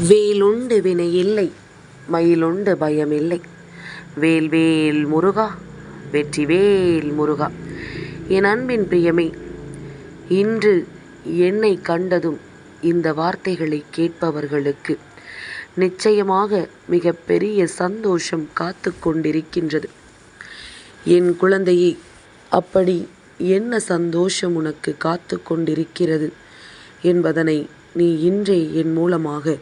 வேலுண்டு வினை இல்லை மயிலுண்டு பயமில்லை இல்லை. வேல்வேல் முருகா வெற்றி வேல் முருகா. என் அன்பின் பிரியமே இன்று என்னை கண்டதும் இந்த வார்த்தைகளை கேட்பவர்களுக்கு நிச்சயமாக மிகப்பெரிய சந்தோஷம் காத்து கொண்டிருக்கின்றது. என் குழந்தையை அப்படி என்ன சந்தோஷம் உனக்கு காத்து கொண்டிருக்கிறது என்பதனை நீ இன்றே என் மூலமாக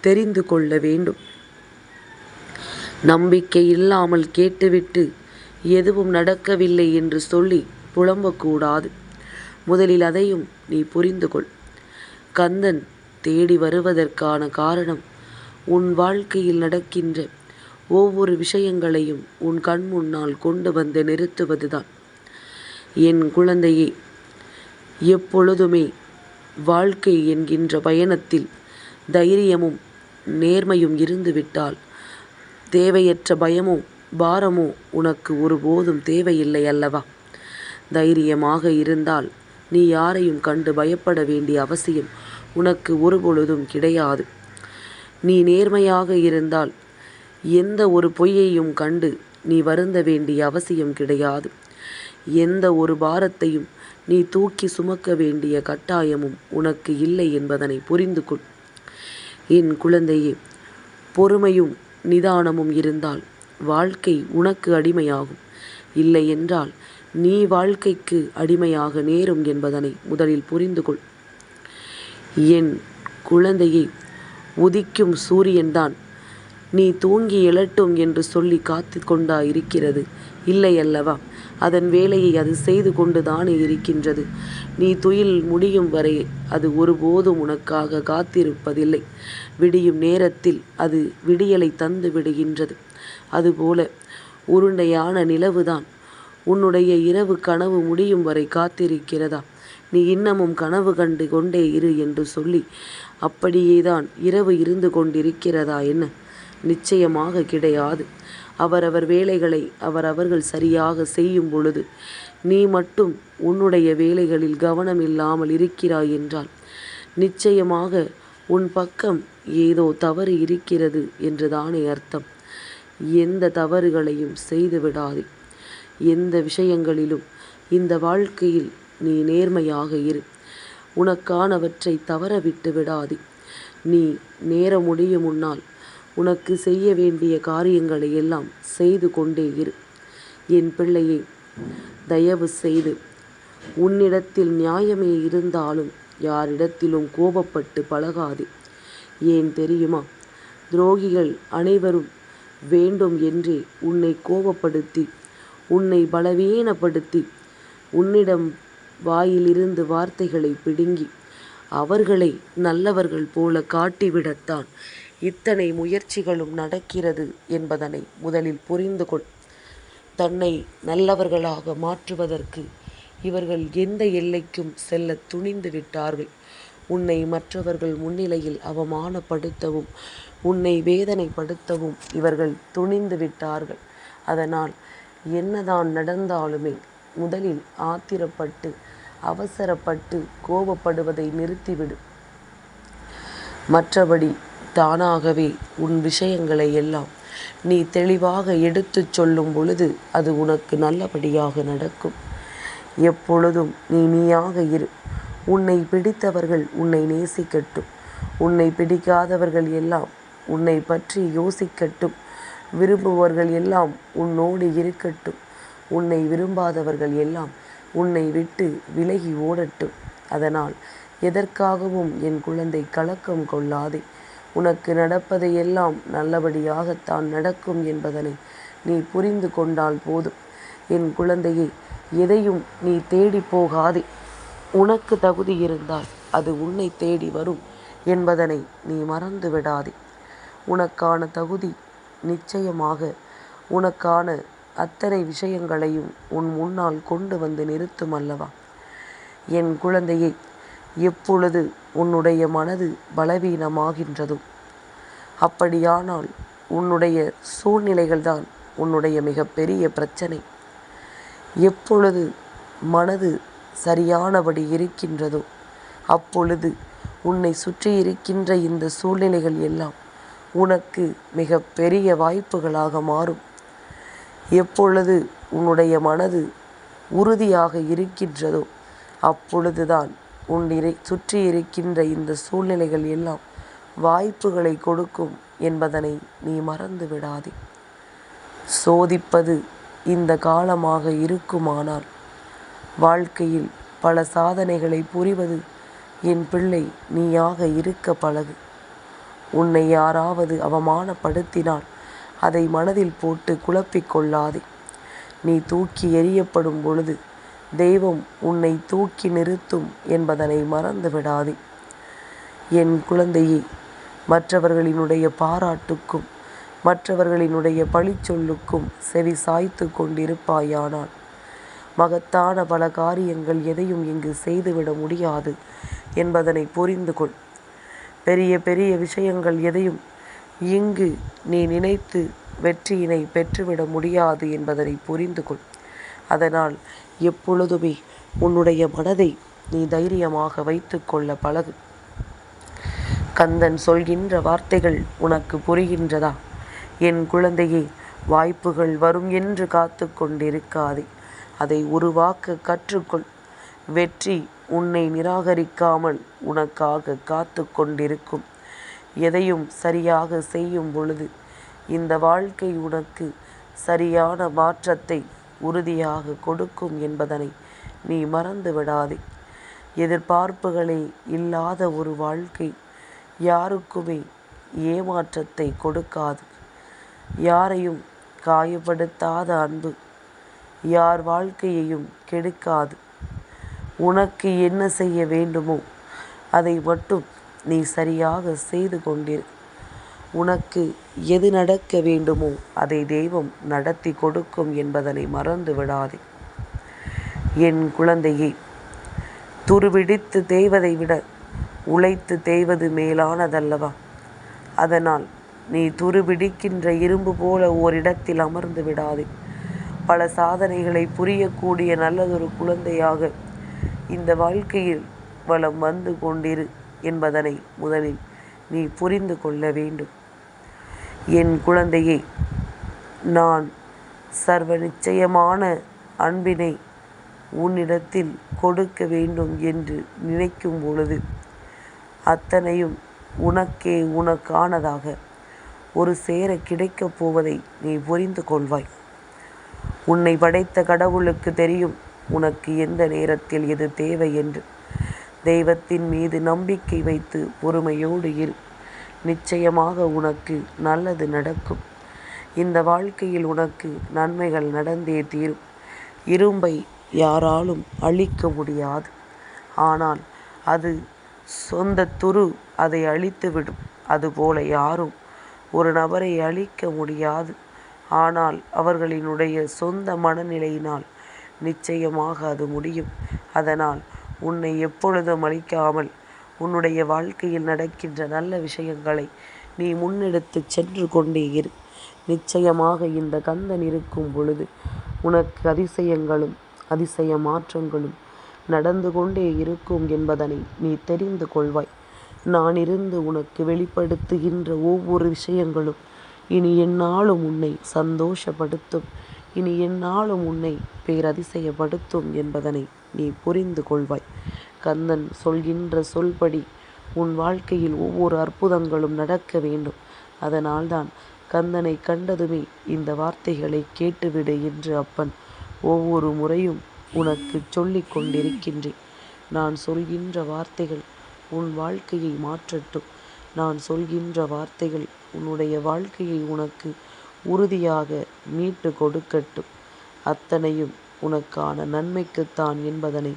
தெரிந்து கொள்ள வேண்டும். நம்பிக்கை இல்லாமல் கேட்டுவிட்டு எதுவும் நடக்கவில்லை என்று சொல்லி புலம்பக்கூடாது. முதலில் அதையும் நீ புரிந்து கொள். கந்தன் தேடி வருவதற்கான காரணம் உன் வாழ்க்கையில் நடக்கின்ற ஒவ்வொரு விஷயங்களையும் உன் கண் முன்னால் கொண்டு வந்து நிறுத்துவதுதான். என் குழந்தையே எப்பொழுதுமே வாழ்க்கை என்கின்ற பயணத்தில் தைரியமும் நேர்மையும் இருந்துவிட்டால் தேவையற்ற பயமோ பாரமோ உனக்கு ஒருபோதும் தேவையில்லை அல்லவா? தைரியமாக இருந்தால் நீ யாரையும் கண்டு பயப்பட வேண்டிய அவசியம் உனக்கு ஒருபொழுதும் கிடையாது. நீ நேர்மையாக இருந்தால் எந்த ஒரு பொய்யையும் கண்டு நீ வருந்த வேண்டிய அவசியம் கிடையாது. எந்த ஒரு பாரத்தையும் நீ தூக்கி சுமக்க வேண்டிய கட்டாயமும் உனக்கு இல்லை என்பதனை புரிந்து கொள். என் குழந்தையே பொறுமையும் நிதானமும் இருந்தால் வாழ்க்கை உனக்கு அடிமையாகும். இல்லை என்றால் நீ வாழ்க்கைக்கு அடிமையாக நேரும் என்பதனை முதலில் புரிந்து கொள். என் குழந்தையை உதிக்கும் சூரியன்தான் நீ தூங்கி எழட்டும் என்று சொல்லி காத்து கொண்டா இருக்கிறது இல்லை அல்லவா அதன் வேலையை அது செய்து கொண்டுதானே இருக்கின்றது. நீ துயில் முடியும் வரை அது ஒருபோதும் உனக்காக காத்திருப்பதில்லை. விடியும் நேரத்தில் அது விடியலை தந்து விடுகின்றது. அதுபோல உருண்டையான நிலவுதான். உன்னுடைய இரவு கனவு முடியும் வரை காத்திருக்கிறதா? நீ இன்னமும் கனவு கண்டு கொண்டே இரு என்று சொல்லி அப்படியேதான் இரவு இருந்து கொண்டிருக்கிறதா என்ன? நிச்சயமாக கிடையாது. அவரவர் வேலைகளை அவரவர்கள் சரியாக செய்யும் பொழுது நீ மட்டும் உன்னுடைய வேலைகளில் கவனம் இல்லாமல் இருக்கிறாய் என்றால் நிச்சயமாக உன் பக்கம் ஏதோ தவறு இருக்கிறது என்றுதானே அர்த்தம். எந்த தவறுகளையும் செய்து விடாதே. எந்த விஷயங்களிலும் இந்த வாழ்க்கையில் நீ நேர்மையாக இரு. உனக்கானவற்றை தவற விட்டு விடாதே. நீ நேர முடியும் முன்னால் உனக்கு செய்ய வேண்டிய காரியங்களை எல்லாம் செய்து கொண்டே இரு. என் பிள்ளையே தயவு செய்து உன்னிடத்தில் நியாயமே இருந்தாலும் யாரிடத்திலும் கோபப்பட்டு பழகாதே. ஏன் தெரியுமா? துரோகிகள் அனைவரும் வேண்டும் என்றே உன்னை கோபப்படுத்தி உன்னை பலவீனப்படுத்தி உன்னிடம் வாயிலிருந்து வார்த்தைகளை பிடுங்கி அவர்களை நல்லவர்கள் போல காட்டிவிடத்தான் இத்தனை முயற்சிகளும் நடக்கிறது என்பதனை முதலில் புரிந்து கொள். தன்னை நல்லவர்களாக மாற்றுவதற்கு இவர்கள் எந்த எல்லைக்கும் செல்ல துணிந்து விட்டார்கள். உன்னை மற்றவர்கள் முன்னிலையில் அவமானப்படுத்தவும் உன்னை வேதனைப்படுத்தவும் இவர்கள் துணிந்து விட்டார்கள். அதனால் என்னதான் நடந்தாலுமே முதலில் ஆத்திரப்பட்டு அவசரப்பட்டு கோபப்படுவதை நிறுத்திவிடு. மற்றபடி தானாகவே உன் விஷயங்களை எல்லாம் நீ தெளிவாக எடுத்துச் சொல்லும் பொழுது அது உனக்கு நல்லபடியாக நடக்கும். எப்பொழுதும் நீ நீயாக இரு. உன்னை பிடித்தவர்கள் உன்னை நேசிக்கட்டும். உன்னை பிடிக்காதவர்கள் எல்லாம் உன்னை பற்றி யோசிக்கட்டும். விரும்புவர்கள் எல்லாம் உன்னோடு இருக்கட்டும். உன்னை விரும்பாதவர்கள் எல்லாம் உன்னை விட்டு விலகி ஓடட்டும். அதனால் எதற்காகவும் என் குழந்தை கலக்கம் கொள்ளாதே. உனக்கு நடப்பதையெல்லாம் நல்லபடியாகத்தான் நடக்கும் என்பதனை நீ புரிந்து கொண்டால் போதும். என் குழந்தையை எதையும் நீ தேடி போகாதே. உனக்கு தகுதி இருந்தால் அது உன்னை தேடி வரும் என்பதனை நீ மறந்து விடாதே. உனக்கான தகுதி நிச்சயமாக உனக்கான அத்தனை விஷயங்களையும் உன் முன்னால் கொண்டு வந்து நிறுத்தும் அல்லவா? என் குழந்தையை எப்பொழுது உன்னுடைய மனது பலவீனமாகின்றதும் அப்படியானால் உன்னுடைய சூழ்நிலைகள்தான் உன்னுடைய மிகப்பெரிய பிரச்சனை. எப்பொழுது மனது சரியானபடி இருக்கின்றதோ அப்பொழுது உன்னை சுற்றி இருக்கின்ற இந்த சூழ்நிலைகள் எல்லாம் உனக்கு மிக பெரிய வாய்ப்புகளாக மாறும். எப்பொழுது உன்னுடைய மனது உறுதியாக இருக்கின்றதோ அப்பொழுதுதான் உன் இறை சுற்றி இருக்கின்ற இந்த சூழ்நிலைகள் எல்லாம் வாய்ப்புகளை கொடுக்கும் என்பதனை நீ மறந்து விடாதே சோதிப்பது இந்த காலமாக இருக்குமானால் வாழ்க்கையில் பல சாதனைகளை புரிவது என் பிள்ளை நீயாக இருக்க பழகு. உன்னை யாராவது அவமானப்படுத்தினால் அதை மனதில் போட்டு குழப்பிக் கொள்ளாதே. நீ தூக்கி எறியப்படும் பொழுது தெய்வம் உன்னை தூக்கி நிறுத்தும் என்பதனை மறந்து விடாதே என் குழந்தையை மற்றவர்களினுடைய பாராட்டுக்கும் மற்றவர்களினுடைய பழிச்சொல்லுக்கும் செவி சாய்த்து கொண்டிருப்பாயானால் மகத்தான பல காரியங்கள் எதையும் இங்கு செய்துவிட முடியாது என்பதனை புரிந்து கொள். பெரிய பெரிய விஷயங்கள் எதையும் இங்கு நீ நினைத்து வெற்றியினை பெற்றுவிட முடியாது என்பதனை புரிந்து கொள். அதனால் எப்பொழுதுமே உன்னுடைய மனதை நீ தைரியமாக வைத்து கொள்ள பழகு. கந்தன் சொல்கின்ற வார்த்தைகள் உனக்கு புரிகின்றதா? என் குழந்தையே வாய்ப்புகள் வரும் என்று காத்து கொண்டிருக்காதே. அதை உருவாக்க கற்றுக்கொள். வெற்றி உன்னை நிராகரிக்காமல் உனக்காக காத்து கொண்டிருக்கும். எதையும் சரியாக செய்யும் பொழுது இந்த வாழ்க்கை உனக்கு சரியான மாற்றத்தை உறுதியாக கொடுக்கும் என்பதனை நீ மறந்து விடாதே. எதிர்பார்ப்புகளே இல்லாத ஒரு வாழ்க்கை யாருக்குமே ஏமாற்றத்தை கொடுக்காது. யாரையும் காயப்படுத்தாத அன்பு யார் வாழ்க்கையையும் கெடுக்காது. உனக்கு என்ன செய்ய வேண்டுமோ அதை மட்டும் நீ சரியாக செய்து கொண்டிரு. உனக்கு எது நடக்க வேண்டுமோ அதை தெய்வம் நடத்தி கொடுக்கும் என்பதனை மறந்து விடாதே. என் குழந்தையே துருவிடித்து தேய்வதை விட உழைத்து தேய்வது மேலானதல்லவா? அதனால் நீ துருபிடிக்கின்ற இரும்பு போல ஓரிடத்தில் அமர்ந்து விடாதே. பல சாதனைகளை புரியக்கூடிய நல்லதொரு குழந்தையாக இந்த வாழ்க்கையில் வளம் வந்து கொண்டிரு என்பதனை முதலில் நீ புரிந்து கொள்ள வேண்டும். என் குழந்தையை நான் சர்வ நிச்சயமான அன்பினை உன்னிடத்தில் கொடுக்க வேண்டும் என்று நினைக்கும் பொழுது அத்தனையும் உனக்கே உனக்கானதாக ஒரு சேர கிடைக்கப் போவதை நீ புரிந்து கொள்வாய். உன்னை படைத்த கடவுளுக்கு தெரியும் உனக்கு எந்த நேரத்தில் எது தேவை என்று. தெய்வத்தின் மீது நம்பிக்கை வைத்து பொறுமையோடு இரு. நிச்சயமாக உனக்கு நல்லது நடக்கும். இந்த வாழ்க்கையில் உனக்கு நன்மைகள் நடந்தே தீரும். இரும்பை யாராலும் அழிக்க முடியாது. ஆனால் அது சொந்த துரு அதை அழித்துவிடும். அதுபோல யாரும் ஒரு நபரை அழிக்க முடியாது. ஆனால் அவர்களினுடைய சொந்த மனநிலையினால் நிச்சயமாக அது முடியும். அதனால் உன்னை எப்பொழுதும் அழிக்காமல் உன்னுடைய வாழ்க்கையில் நடக்கின்ற நல்ல விஷயங்களை நீ முன்னெடுத்து சென்று கொண்டே இரு. நிச்சயமாக இந்த கந்தன் இருக்கும் பொழுது உனக்கு அதிசயங்களும் அதிசய மாற்றங்களும் நடந்து கொண்டே இருக்கும் என்பதனை நீ தெரிந்து கொள்வாய். நான் இருந்து உனக்கு வெளிப்படுத்துகின்ற ஒவ்வொரு விஷயங்களும் இனி என்னாலும் உன்னை சந்தோஷப்படுத்தும். இனி என்னாலும் உன்னை பேரதிசயப்படுத்தும் என்பதனை நீ புரிந்து கொள்வாய். கந்தன் சொல்கின்ற சொல்படி உன் வாழ்க்கையில் ஒவ்வொரு அற்புதங்களும் நடக்க வேண்டும். அதனால்தான் கந்தனை கண்டதுமே இந்த வார்த்தைகளை கேட்டுவிடு என்று அப்பன் ஒவ்வொரு முறையும் உனக்கு சொல்லிக் கொண்டிருக்கின்றேன். நான் சொல்கின்ற வார்த்தைகள் உன் வாழ்க்கையை மாற்றட்டும். நான் சொல்கின்ற வார்த்தைகள் உன்னுடைய வாழ்க்கையை உனக்கு உறுதியாக மீட்டு கொடுக்கட்டும். அத்தனையும் உனக்கான நன்மைக்குத்தான் என்பதனை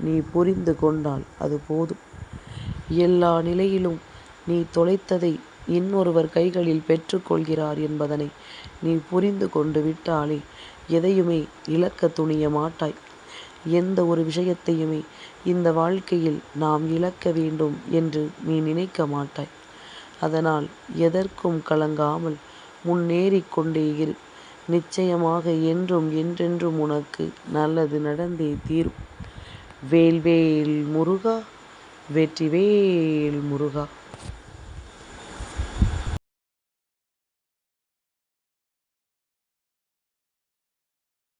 நீ புரிந்து கொண்டால் அது போதும். எல்லா நிலையிலும் நீ தொலைத்ததை இன்னொருவர் கைகளில் பெற்றுக்கொள்கிறார் என்பதனை நீ புரிந்து கொண்டு விட்டாலே எதையுமே இழக்க துணிய மாட்டாய். எந்த ஒரு விஷயத்தையுமே இந்த வாழ்க்கையில் நாம் இழக்க வேண்டும் என்று நீ நினைக்க மாட்டாய். அதனால் எதற்கும் கலங்காமல் முன்னேறிக் கொண்டே இரு. நிச்சயமாக என்றும் என்றென்றும் உனக்கு நல்லது நடந்தே தீரும். வேல்வேல் முருகா வெற்றிவேல் முருகா.